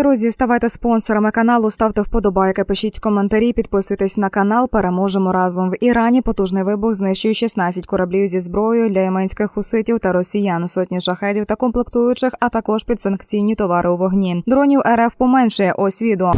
Друзі, ставайте спонсорами каналу, ставте вподобайки, пишіть коментарі, підписуйтесь на канал. Переможемо разом. В Ірані потужний вибух знищує 16 кораблів зі зброєю для єменських хуситів та росіян, сотні шахедів та комплектуючих, а також підсанкційні товари у вогні. Дронів РФ поменшує. Ось відео.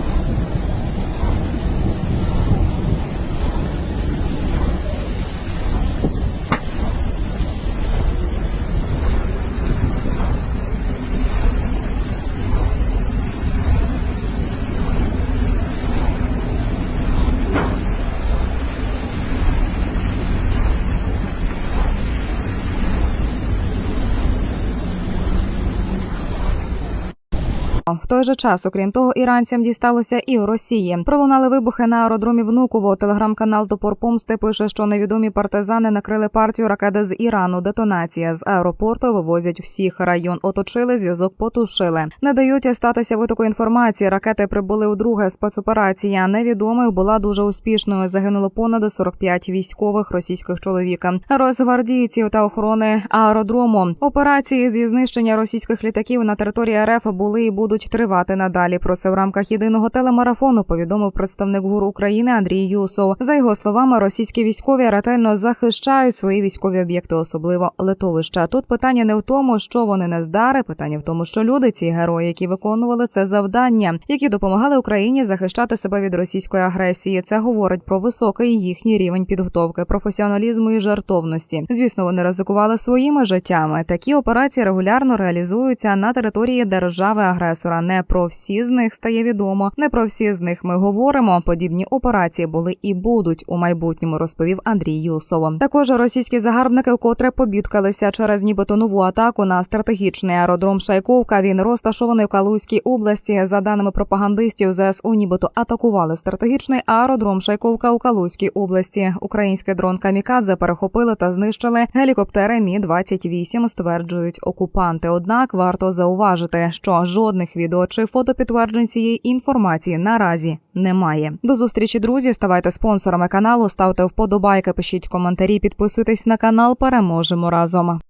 В той же час, окрім того, іранцям дісталося і у Росії. Пролунали вибухи на аеродромі Внуково. Телеграм-канал Топор Помсти пише, що невідомі партизани накрили партію ракети з Ірану. Детонація з аеропорту вивозять всіх. Район оточили, зв'язок потушили. Не дають статися витоку інформації. Ракети прибули у друге спецоперація. Невідомих була дуже успішною. Загинуло понад 45 військових російських чоловіка, розгвардійців та охорони аеродрому. Операції зі знищення російських літаків на території РФ були і будуть тривати надалі. Про це в рамках єдиного телемарафону повідомив представник ГУР України Андрій Юсов. За його словами, російські військові ретельно захищають свої військові об'єкти, особливо литовища. Тут питання не в тому, що вони не здари, питання в тому, що люди, ці герої, які виконували це завдання, які допомагали Україні захищати себе від російської агресії. Це говорить про високий їхній рівень підготовки, професіоналізму і жартовності. Звісно, вони ризикували своїми життями. Такі операції регулярно реалізуються на території держави агресора. Не про всі з них стає відомо. Не про всі з них ми говоримо. Подібні операції були і будуть у майбутньому, розповів Андрій Юсов. Також російські загарбники вкотре побідкалися через нібито нову атаку на стратегічний аеродром Шайковка. Він розташований в Калузькій області. За даними пропагандистів, ЗСУ нібито атакували стратегічний аеродром Шайковка у Калузькій області. Український дрон Камікадзе перехопили та знищили гелікоптери Мі 28 стверджують окупанти. Однак варто зауважити, що жодних відео чи фотопідтверджень цієї інформації наразі немає. До зустрічі, друзі. Ставайте спонсорами каналу, ставте вподобайки, пишіть коментарі, підписуйтесь на канал. Переможемо разом.